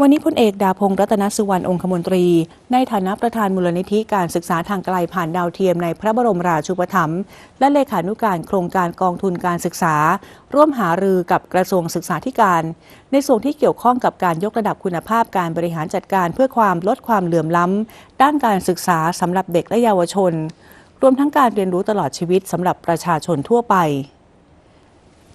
วันนี้พลเอกดาพงศ์รัตนสุวรรณองคมนตรี ในฐานะประธานมูลนิธิการศึกษาทางไกลผ่านดาวเทียมในพระบรมราชูปถัมภ์และเลขานุการโครงการกองทุนการศึกษา ร่วมหารือกับกระทรวงศึกษาธิการ ในส่วนที่เกี่ยวข้องกับการยกระดับคุณภาพการบริหารจัดการเพื่อความลดความเหลื่อมล้ำ ด้านการศึกษาสำหรับเด็กและเยาวชน รวมทั้งการเรียนรู้ตลอดชีวิตสำหรับประชาชนทั่วไป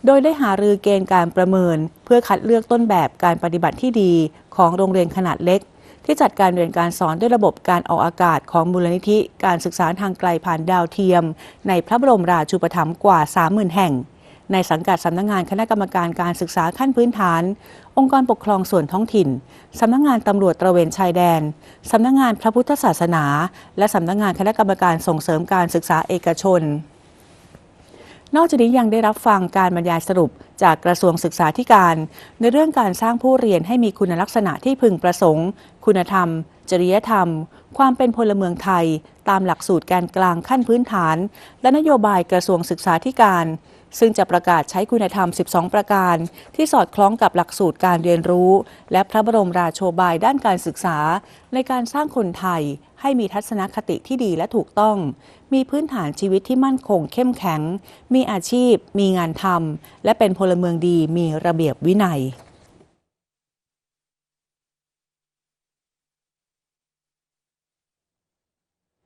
โดยได้หารือเกณฑ์การประเมิน เพื่อคัดเลือกต้นแบบการปฏิบัติที่ดีของโรงเรียนขนาดเล็ก ที่จัดการเรียนการสอนด้วยระบบการออกอากาศของมูลนิธิ การศึกษาทางไกลผ่านดาวเทียม ในพระบรมราชูปถัมภ์กว่า 30,000 แห่ง ในสังกัดสำนักงงานคณะกรรมการการศึกษาขั้นพื้นฐาน องค์กรปกครองส่วนท้องถิ่นสำนักงงานตำรวจตระเวนชายแดนสำนักงงานพระพุทธศาสนา และสำนักงงานคณะกรรมการส่งเสริมการศึกษาเอกชน นอกจากนี้ยังได้รับฟังการบรรยายสรุปจากกระทรวงศึกษาธิการ ในเรื่องการสร้างผู้เรียนให้มีคุณลักษณะที่พึงประสงค์ คุณธรรม จริยธรรม ความเป็นพลเมืองไทย ตามหลักสูตรการกลางขั้นพื้นฐาน และนโยบายกระทรวงศึกษาธิการ ซึ่งจะประกาศใช้คุณธรรม 12 ประการ ที่สอดคล้องกับหลักสูตรการเรียนรู้ และพระบรมราโชบายด้านการศึกษา ในการสร้างคนไทย ให้มีทัศนคติที่ดีและถูกต้อง มีพื้นฐานชีวิตที่มั่นคงเข้มแข็ง มีอาชีพ มีงานทำและเป็นพลเมืองดีมีระเบียบวินัย